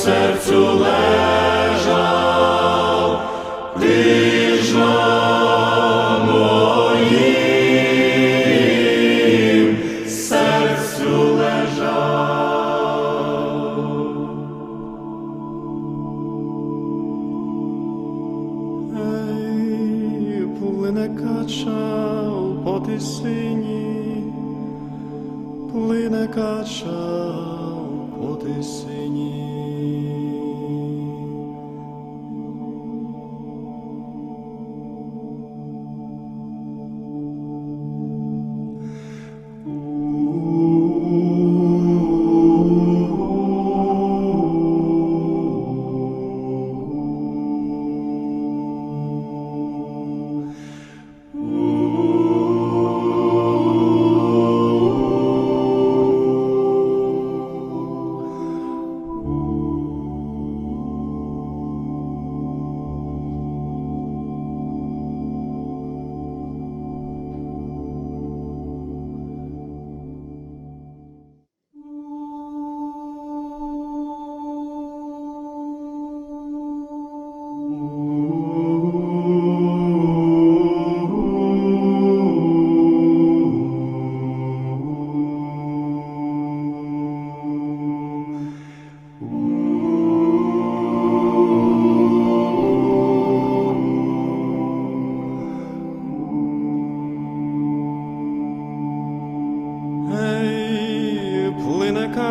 серцю лежав,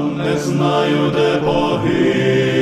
Не знаю, де погину,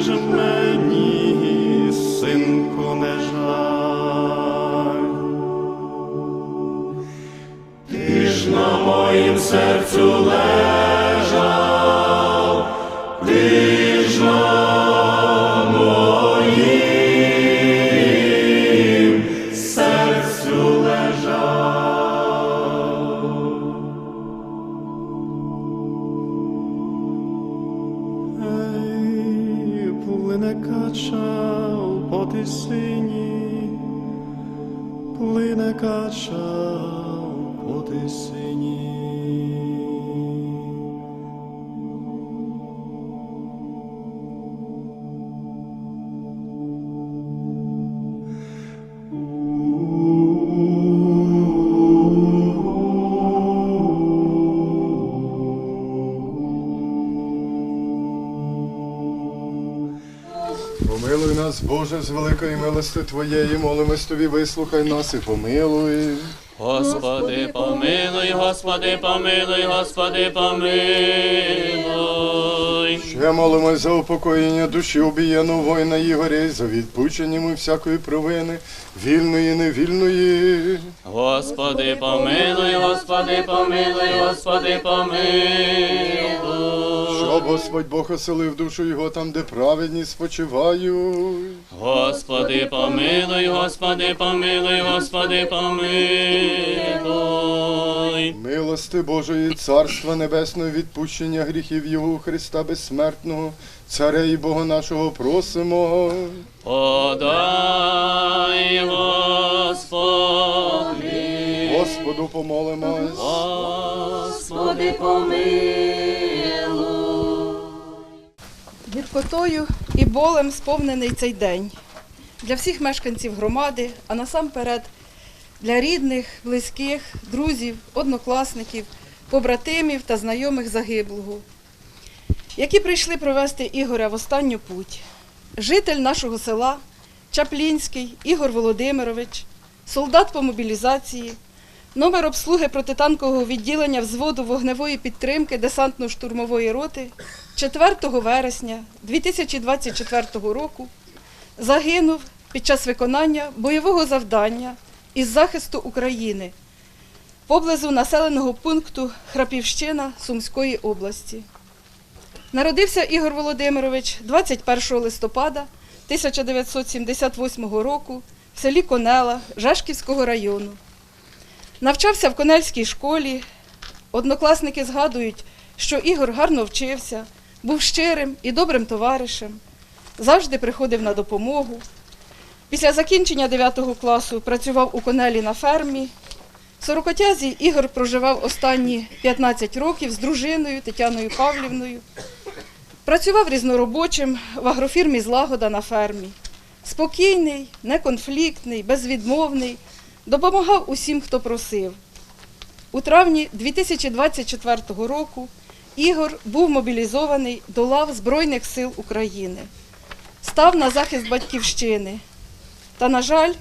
ж мені, синку, не жаль. Ти ж на моїм серцю лежав, нас, Боже, з великої милости Твоєї, молимось Тобі, вислухай нас і помилуй. Господи, помилуй, Господи, помилуй, Господи, помилуй. Ще молимось за упокоєння душі убієного воїна Ігоря і за відпущення йому всякої провини, вільної, невільної. Господи, помилуй, Господи, помилуй, Господи, помилуй. Господь Бог оселив душу його там, де праведні спочивають. Господи, помилуй, Господи, помилуй, Господи, помилуй. Милости Божої, Царства Небесного, відпущення гріхів Його Христа безсмертного, Царя і Бога нашого просимо. Подай, Господи, Господу помолимось. Господи, помилуй. Гіркотою і болем сповнений цей день для всіх мешканців громади, а насамперед для рідних, близьких, друзів, однокласників, побратимів та знайомих загиблого, які прийшли провести Ігоря в останню путь. Житель нашого села Чаплінський Ігор Володимирович, солдат по мобілізації, номер обслуги протитанкового відділення взводу вогневої підтримки десантно-штурмової роти 4 вересня 2024 року загинув під час виконання бойового завдання із захисту України поблизу населеного пункту Храпівщина Сумської області. Народився Ігор Володимирович 21 листопада 1978 року в селі Конела Жашківського району. Навчався в Конельській школі. Однокласники згадують, що Ігор гарно вчився, був щирим і добрим товаришем, завжди приходив на допомогу. Після закінчення 9 класу працював у Конелі на фермі. В Сорокотязі Ігор проживав останні 15 років з дружиною Тетяною Павлівною. Працював різноробочим в агрофірмі Злагода на фермі. Спокійний, неконфліктний, безвідмовний, допомагав усім, хто просив. У травні 2024 року Ігор був мобілізований до лав Збройних сил України, став на захист батьківщини. Та, на жаль,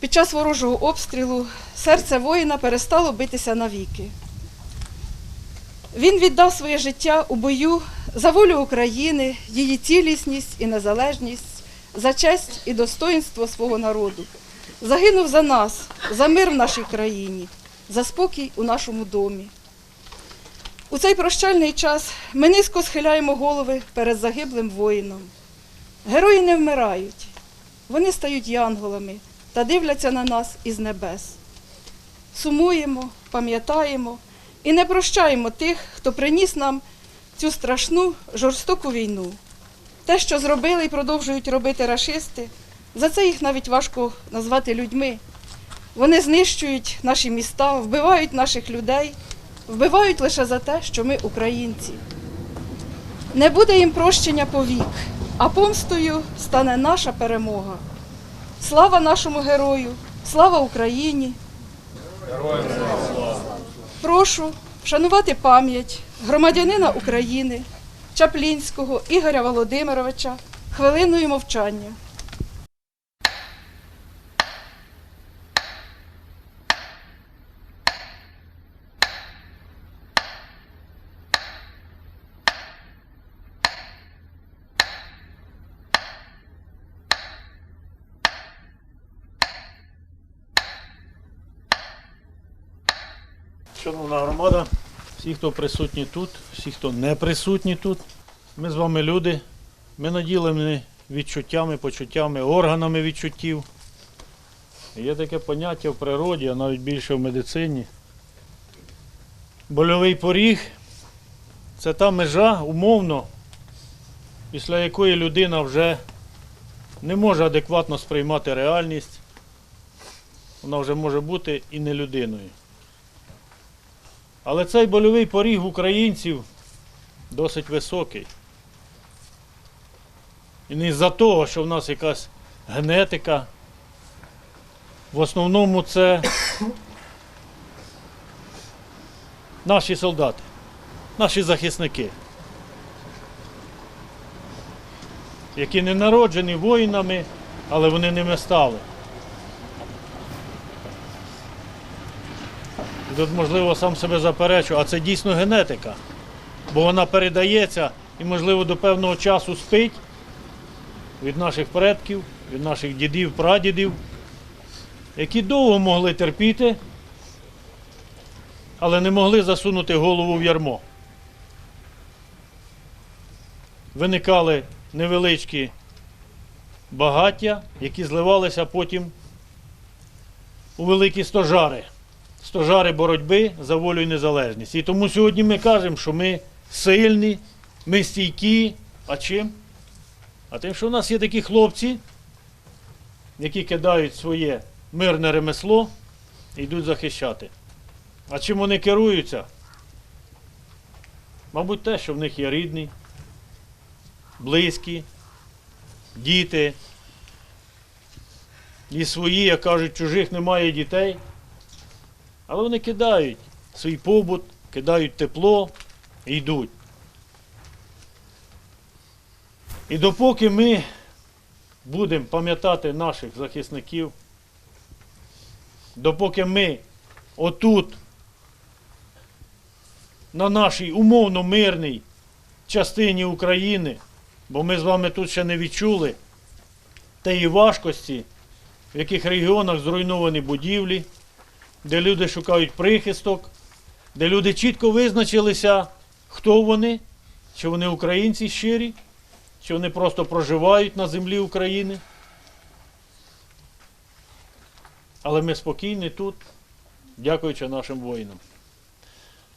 під час ворожого обстрілу серце воїна перестало битися навіки. Він віддав своє життя у бою за волю України, її цілісність і незалежність, за честь і достоїнство свого народу. Загинув за нас, за мир в нашій країні, за спокій у нашому домі. У цей прощальний час ми низько схиляємо голови перед загиблим воїном. Герої не вмирають, вони стають янголами та дивляться на нас із небес. Сумуємо, пам'ятаємо і не прощаємо тих, хто приніс нам цю страшну жорстоку війну. Те, що зробили і продовжують робити рашисти, за це їх навіть важко назвати людьми. Вони знищують наші міста, вбивають наших людей, вбивають лише за те, що ми українці. Не буде їм прощення повік, а помстою стане наша перемога. Слава нашому герою, слава Україні! Прошу вшанувати пам'ять громадянина України Чаплінського Ігоря Володимировича хвилиною мовчання. Громада, всі, хто присутні тут, всі, хто не присутні тут, ми з вами люди, ми наділені відчуттями, почуттями, органами відчуттів. Є таке поняття в природі, а навіть більше в медицині. Больовий поріг це та межа, умовно, після якої людина вже не може адекватно сприймати реальність. Вона вже може бути і не людиною. Але цей больовий поріг українців досить високий. І не з-за того, що в нас якась генетика. В основному це наші солдати, наші захисники, які не народжені воїнами, але вони ними стали. Тут, можливо, сам себе заперечу, а це дійсно генетика. Бо вона передається і, можливо, до певного часу спить від наших предків, від наших дідів, прадідів, які довго могли терпіти, але не могли засунути голову в ярмо. Виникали невеличкі багаття, які зливалися потім у великі стожари стожари боротьби за волю і незалежність. І тому сьогодні ми кажемо, що ми сильні, ми стійкі. А чим? А тим, що в нас є такі хлопці, які кидають своє мирне ремесло і йдуть захищати. А чим вони керуються? Мабуть, те, що в них є рідні, близькі, діти. І свої, як кажуть, чужих немає дітей. Але вони кидають свій побут, кидають тепло і йдуть. І допоки ми будемо пам'ятати наших захисників, допоки ми отут, на нашій умовно мирній частині України, бо ми з вами тут ще не відчули тієї важкості, в яких регіонах зруйновані будівлі де люди шукають прихисток, де люди чітко визначилися, хто вони, чи вони українці щирі, чи вони просто проживають на землі України. Але ми спокійні тут, дякуючи нашим воїнам.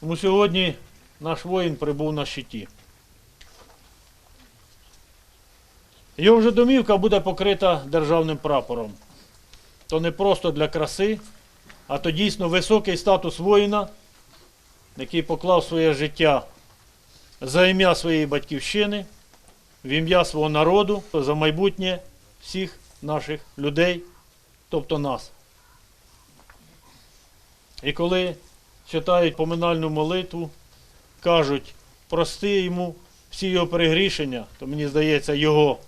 Тому сьогодні наш воїн прибув на щиті. Його вже домівка буде покрита державним прапором. То не просто для краси, а то дійсно високий статус воїна, який поклав своє життя за ім'я своєї батьківщини, в ім'я свого народу, за майбутнє всіх наших людей, тобто нас. І коли читають поминальну молитву, кажуть, прости йому всі його перегрішення, то мені здається, його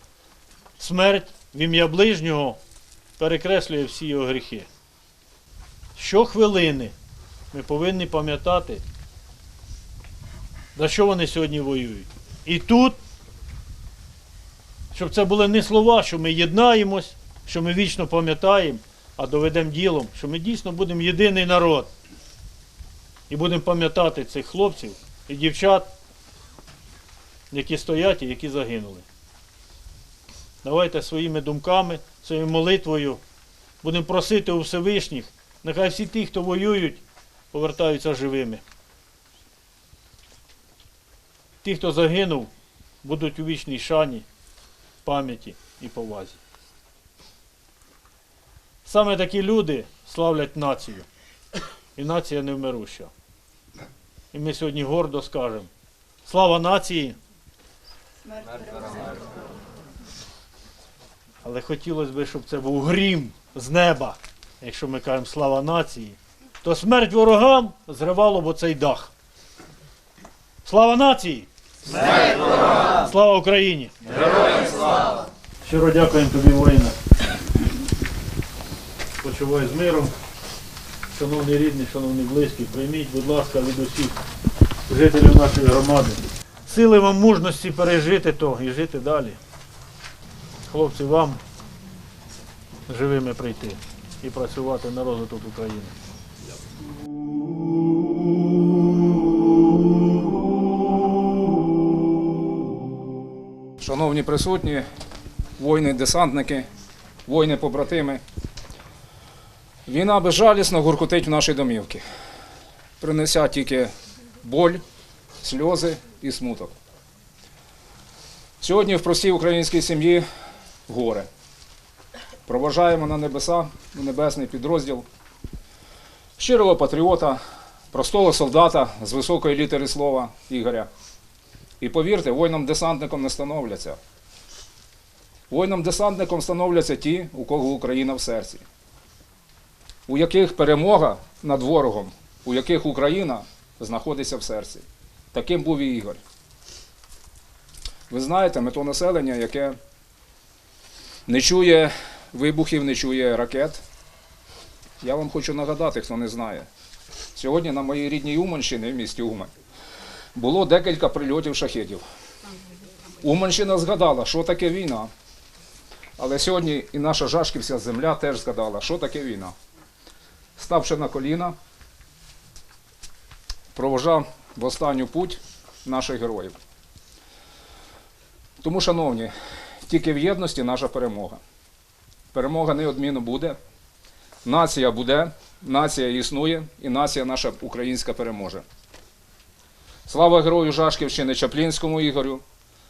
смерть в ім'я ближнього перекреслює всі його гріхи. Щохвилини ми повинні пам'ятати, за що вони сьогодні воюють. І тут, щоб це були не слова, що ми єднаємось, що ми вічно пам'ятаємо, а доведемо ділом, що ми дійсно будемо єдиний народ. І будемо пам'ятати цих хлопців, і дівчат, які стоять і які загинули. Давайте своїми думками, своєю молитвою будемо просити у Всевишніх, нехай всі ті, хто воюють, повертаються живими. Ті, хто загинув, будуть у вічній шані, пам'яті і повазі. Саме такі люди славлять націю. І нація невмируща. І ми сьогодні гордо скажемо: слава нації! Але хотілося б, щоб це був грім з неба. Якщо ми кажемо слава нації, то смерть ворогам зривало б оцей дах. Слава нації! Смерть ворогам! Слава Україні! Героям слава! Щиро дякуємо тобі, воїна. Почувай з миром. Шановні рідні, шановні близькі, прийміть, будь ласка, від усіх жителів нашої громади. Сили вам мужності пережити то і жити далі. Хлопці, вам живими прийти і працювати на розвиток України. Шановні присутні, воїни-десантники, воїни-побратими. Війна безжалісно гуркотить в наші домівки. Принеся тільки боль, сльози і смуток. Сьогодні в простій українській сім'ї горе. Проважаємо на небеса, у небесний підрозділ щирого патріота, простого солдата з високої літери слова Ігоря. І повірте, воїнам-десантникам не становляться. Воїнам-десантникам становляться ті, у кого Україна в серці, у яких перемога над ворогом, у яких Україна знаходиться в серці. Таким був і Ігор. Ви знаєте, ми то населення, яке не чує вибухів, не чує ракет. Я вам хочу нагадати, хто не знає. Сьогодні на моїй рідній Уманщині, в місті Умань, було декілька прильотів шахедів. Уманщина згадала, що таке війна. Але сьогодні і наша Жашківська земля теж згадала, що таке війна. Ставши на коліна, провожав в останню путь наших героїв. Тому, шановні, тільки в єдності наша перемога. Перемога неодмінно буде. Нація буде, нація існує, і нація наша українська переможе. Слава герою Жашківщини Чаплінському Ігорю,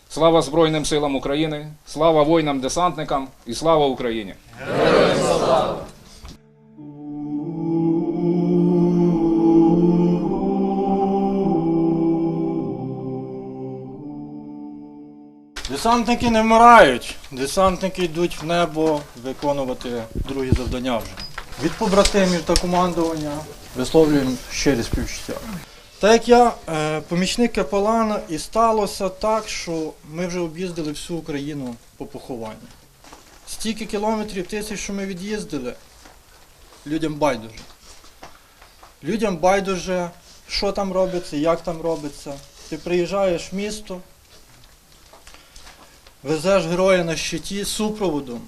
слава Збройним силам України, слава воїнам-десантникам і слава Україні! Десантники не вмирають. Десантники йдуть в небо виконувати другі завдання вже. Від побратимів та командування висловлюємо щирі співчуття. Так як я е, помічник капелана, і сталося так, що ми вже об'їздили всю Україну по похованню. Стільки кілометрів тисяч, що ми від'їздили, людям байдуже. Людям байдуже, що там робиться, як там робиться. Ти приїжджаєш в місто, Везеш героя на щиті супроводом.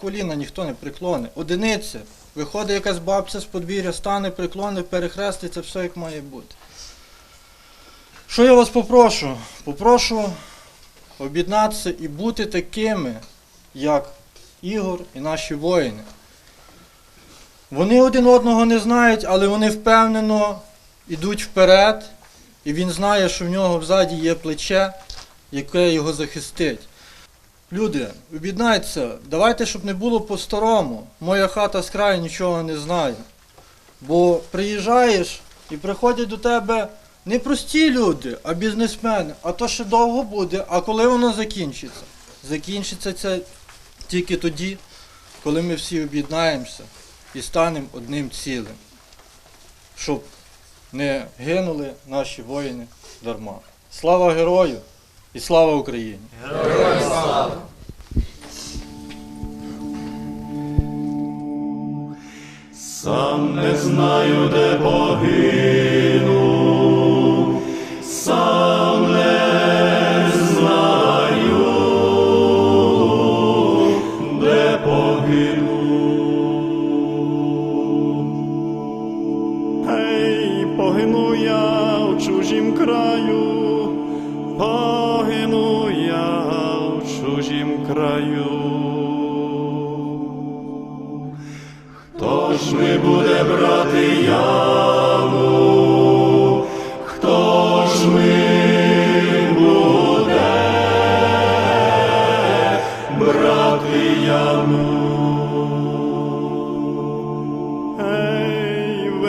Коліна ніхто не приклоне. Одиниця. Виходить якась бабця з подвір'я, стане, приклоне, перехреститься, все як має бути. Що я вас попрошу? Попрошу об'єднатися і бути такими, як Ігор і наші воїни. Вони один одного не знають, але вони впевнено йдуть вперед, і він знає, що в нього взаді є плече, яке його захистить. Люди, об'єднайтеся, давайте, щоб не було по-старому. Моя хата з краю нічого не знає. Бо приїжджаєш і приходять до тебе не прості люди, а бізнесмени. А то ще довго буде. А коли воно закінчиться? Закінчиться це тільки тоді, коли ми всі об'єднаємося і станемо одним цілим. Щоб не гинули наші воїни дарма. Слава герою і слава Україні! Сам не знаю, де погину,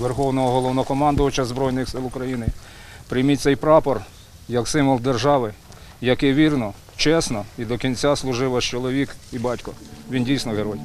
Верховного головнокомандувача Збройних сил України. Прийміть цей прапор як символ держави, який вірно, чесно і до кінця служив ваш чоловік і батько. Він дійсно герой.